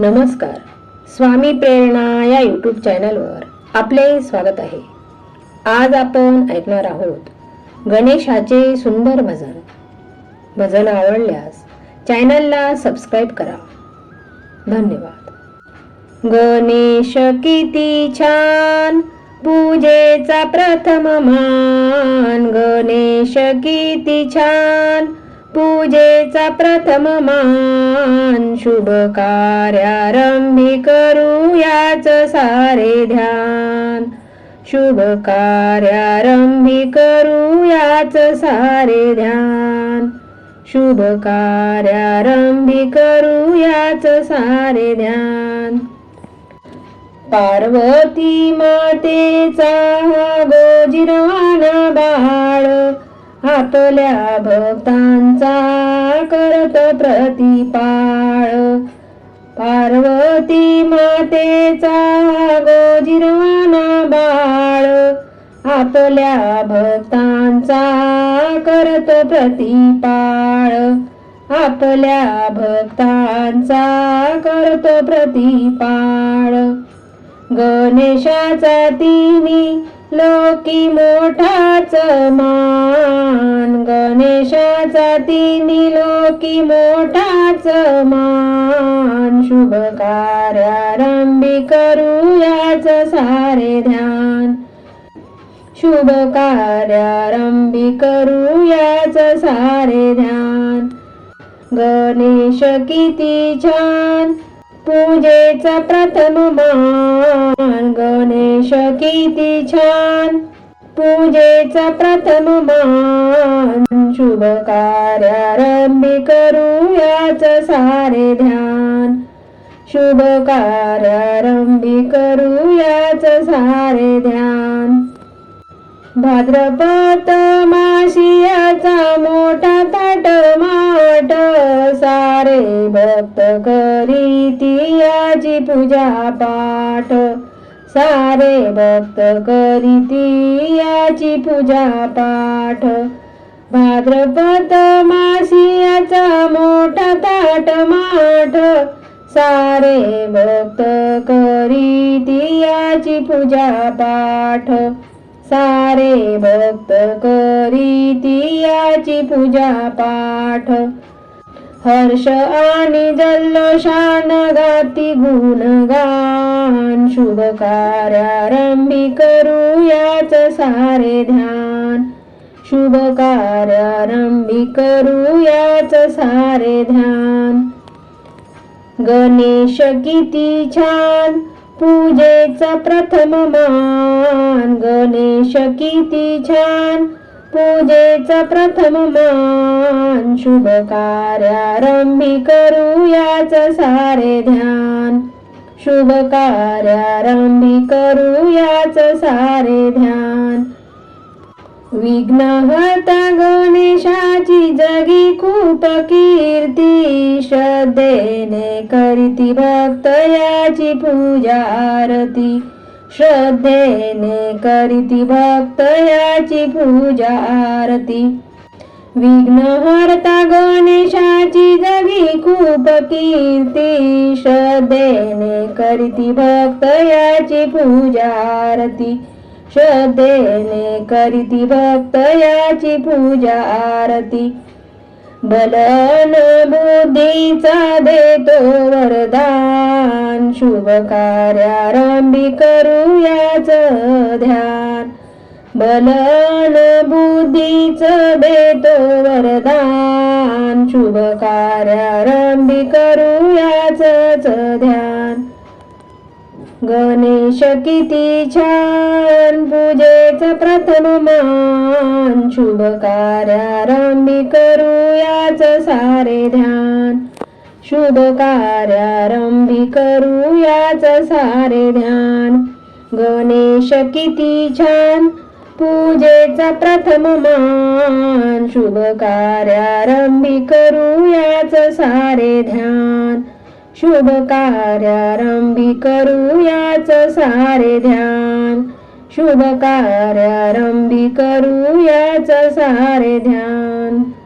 नमस्कार. स्वामी प्रेरणा या यूट्यूब चॅनलवर आपले स्वागत आहे. आज आपण ऐकणार आहोत गणेशाचे सुंदर भजन. भजन आवडल्यास चॅनलला सबस्क्राईब करा. धन्यवाद. गणेश किती छान पूजेचा प्रथम मान. गणेश किती छान पूजेचा प्रथम मान. शुभ कार्यारंभी करूयाच सारे ध्यान. शुभ कार्यारंभी करूयाच सारे ध्यान. शुभ कार्यारंभी करूयाच सारे ध्यान. पार्वती मातेचा गोजिरवाना बाळ. आपल्या भक्तांचा करत प्रतिपाळ. पार्वती मातेचा गोजिरवाना बाळ. आपल्या भक्तांचा करत प्रतिपाळ. आपल्या भक्तांचा करत प्रतिपाळ. गणेशाचा तिनी लोकी मोठाच मा गणेशाचा लोकी मोठाच मान. शुभ कार्यारंभी करूयाच सारे ध्यान. शुभ कार्यारंभी करूयाच सारे ध्यान. गणेश किती छान पूजेचा प्रथम मान. गणेश किती छान पूजेचा प्रथम मान. शुभ कार्यारंभी करूयाच सारे ध्यान. शुभ कार्यारंभी करूयाच सारे ध्यान. भाद्रपद माशियाचा मोठा ताट माट. सारे भक्त करीती याची पूजा पाठ. सारे भक्त करीती याची पूजा पाठ. भाद्रपद मासियाचा मोठा ताट माठ. सारे भक्त करीती याची पूजा पाठ. सारे भक्त करीती याची पूजा पाठ. हर्ष आणि जल्लोषान गाती गुणगा शुभ कार्यारंभी करूयाच सारे ध्यान. शुभ कार्यारंभी करूयाच सारे ध्यान. गणेश किती छान पूजेचा प्रथम मान. गणेश किती छान पूजेचा प्रथम मान. शुभ कार्यारंभी करूयाच सारे ध्यान. शुभ कार्यारंभी करूयाच सारे ध्यान. विघ्नहर्ता गणेशाची जगी खूप कीर्ती श्रद्धेने करीती भक्त याची पूजा आरती. श्रद्धेने करीती भक्त याची पूजा आरती. विघ्नहर्ता गणेशाची जगी खूप कीर्ती श्रद्धेने करीती भक्त याची पूजा आरती. श्रद्धेने करीती भक्त याची पूजा आरती. बलन बुद्धीचा देतो वरदान शुभ कार्यारंभी करूयाच ध्यान. बलन बुद्धीच देतो वरदान. शुभ कार्यारंभी करूयाच ध्यान गणेश किती छान पूजेच प्रथम मान. शुभ कार्यारंभी करूयाच सारे ध्यान. शुभ कार्यारंभी करूयाच सारे ध्यान. गणेश किती छान पूजेचा प्रथम मान. शुभ कार्यारंभी करूयाच सारे ध्यान. शुभ कार्यारंभी करूयाच सारे ध्यान. शुभ कार्यारंभी करूयाच सारे ध्यान.